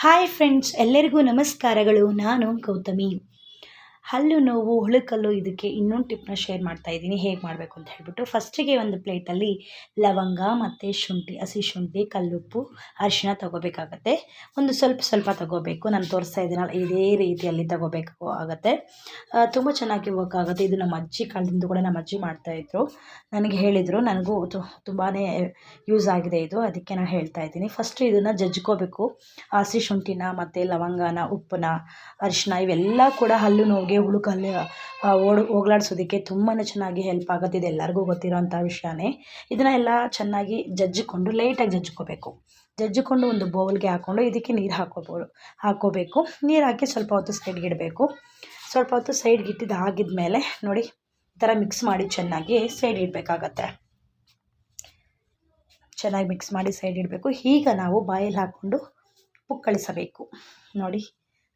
Hi friends ಎಲ್ಲರಿಗೂ ನಮಸ್ಕಾರಗಳು. ನಾನು ಗೌತಮಿ. ಹಲ್ಲು ನೋವು, ಹುಳುಕಲ್ಲು ಇದಕ್ಕೆ ಇನ್ನೊಂದು ಟಿಪ್ನ ಶೇರ್ ಮಾಡ್ತಾ ಇದ್ದೀನಿ. ಹೇಗೆ ಮಾಡಬೇಕು ಅಂತ ಹೇಳ್ಬಿಟ್ಟು ಫಸ್ಟಿಗೆ ಒಂದು ಪ್ಲೇಟಲ್ಲಿ ಲವಂಗ ಮತ್ತು ಶುಂಠಿ, ಹಸಿ ಶುಂಠಿ, ಕಲ್ಲುಪ್ಪು ಅರಿಶಿನ ತೊಗೋಬೇಕಾಗತ್ತೆ. ಒಂದು ಸ್ವಲ್ಪ ಸ್ವಲ್ಪ ತೊಗೋಬೇಕು. ನಾನು ತೋರಿಸ್ತಾ ಇದ್ದೀನಲ್ಲ, ಇದೇ ರೀತಿಯಲ್ಲಿ ತೊಗೋಬೇಕು ಆಗುತ್ತೆ. ತುಂಬ ಚೆನ್ನಾಗಿ ವರ್ಕ್ ಆಗುತ್ತೆ. ಇದು ನಮ್ಮ ಅಜ್ಜಿ ಕಾಲದಿಂದ ಕೂಡ ನಮ್ಮ ಅಜ್ಜಿ ಮಾಡ್ತಾಯಿದ್ರು ನನಗೆ ಹೇಳಿದರು. ನನಗೂ ತುಂಬಾ ಯೂಸ್ ಆಗಿದೆ ಇದು. ಅದಕ್ಕೆ ನಾನು ಹೇಳ್ತಾ ಇದ್ದೀನಿ. ಫಸ್ಟು ಇದನ್ನು ಜಜ್ಕೋಬೇಕು. ಹಸಿ ಶುಂಠಿನ ಮತ್ತು ಲವಂಗನ, ಉಪ್ಪನ್ನ ಅರಿಶಿನ ಇವೆಲ್ಲ ಕೂಡ ಹಲ್ಲು ನೋವಿಗೆ ಹುಳುಕಲ್ಲಿ ಓಡ್, ಹೋಗ್ಲಾಡ್ಸೋದಕ್ಕೆ ತುಂಬಾ ಚೆನ್ನಾಗಿ ಹೆಲ್ಪ್ ಆಗುತ್ತೆ ಇದು ಎಲ್ಲರಿಗೂ ಗೊತ್ತಿರೋಂಥ ವಿಷಯನೇ. ಇದನ್ನ ಎಲ್ಲ ಚೆನ್ನಾಗಿ ಜಜ್ಜಿಕೊಂಡು ಲೈಟಾಗಿ ಜಜ್ಜಿಕೋಬೇಕು. ಜಜ್ಜಿಕೊಂಡು ಒಂದು ಬೌಲ್ಗೆ ಹಾಕ್ಕೊಂಡು ಇದಕ್ಕೆ ನೀರು ಹಾಕೋಬೋದು. ಹಾಕೋಬೇಕು. ನೀರು ಹಾಕಿ ಸ್ವಲ್ಪ ಹೊತ್ತು ಸೈಡ್ಗೆ ಇಡಬೇಕು. ಸ್ವಲ್ಪ ಹೊತ್ತು ಸೈಡ್ಗೆ ಇಟ್ಟಿದ್ದು ಆಗಿದ್ಮೇಲೆ ನೋಡಿ, ಈ ಥರ ಮಿಕ್ಸ್ ಮಾಡಿ ಚೆನ್ನಾಗಿ ಸೈಡ್ ಇಡಬೇಕಾಗತ್ತೆ. ಚೆನ್ನಾಗಿ ಮಿಕ್ಸ್ ಮಾಡಿ ಸೈಡ್ ಇಡಬೇಕು. ಈಗ ನಾವು ಬಾಯಲ್ಲಿ ಹಾಕ್ಕೊಂಡು ಪುಕ್ಕಳಿಸಬೇಕು. ನೋಡಿ.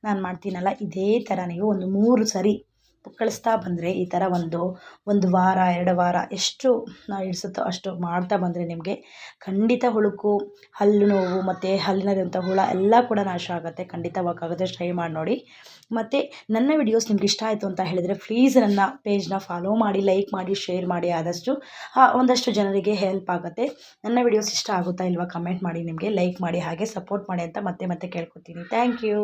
ನಾನು ಮಾಡ್ತೀನಲ್ಲ, ಇದೇ ಥರ ನೀವು ಒಂದು ಮೂರು ಸರಿ ಪುಕ್ಕಳಿಸ್ತಾ ಬಂದರೆ, ಈ ಥರ ಒಂದು ಒಂದು ವಾರ, ಎರಡು ವಾರ ಎಷ್ಟು ಹಿಡಿಸುತ್ತೋ ಅಷ್ಟು ಮಾಡ್ತಾ ಬಂದರೆ ನಿಮಗೆ ಖಂಡಿತ ಹುಳುಕು, ಹಲ್ಲು ನೋವು ಮತ್ತು ಹಲ್ಲಿನದಂಥ ಹುಳ ಎಲ್ಲ ಕೂಡ ನಾಶ ಆಗುತ್ತೆ. ಖಂಡಿತ ಆಗುತ್ತೆ ಟ್ರೈ ಮಾಡಿ ನೋಡಿ. ಮತ್ತು ನನ್ನ ವಿಡಿಯೋಸ್ ನಿಮ್ಗೆ ಇಷ್ಟ ಆಯಿತು ಅಂತ ಹೇಳಿದರೆ ಪ್ಲೀಸ್ ನನ್ನ ಪೇಜ್ನ ಫಾಲೋ ಮಾಡಿ ಲೈಕ್ ಮಾಡಿ ಶೇರ್ ಮಾಡಿ ಆದಷ್ಟು ಒಂದಷ್ಟು ಜನರಿಗೆ ಹೆಲ್ಪ್ ಆಗುತ್ತೆ. ನನ್ನ ವಿಡಿಯೋಸ್ ಇಷ್ಟ ಆಗುತ್ತಾ ಇಲ್ವಾ ಕಮೆಂಟ್ ಮಾಡಿ, ನಿಮಗೆ ಲೈಕ್ ಮಾಡಿ, ಹಾಗೆ ಸಪೋರ್ಟ್ ಮಾಡಿ ಅಂತ ಮತ್ತೆ ಮತ್ತೆ ಕೇಳ್ಕೊತೀನಿ. Thank you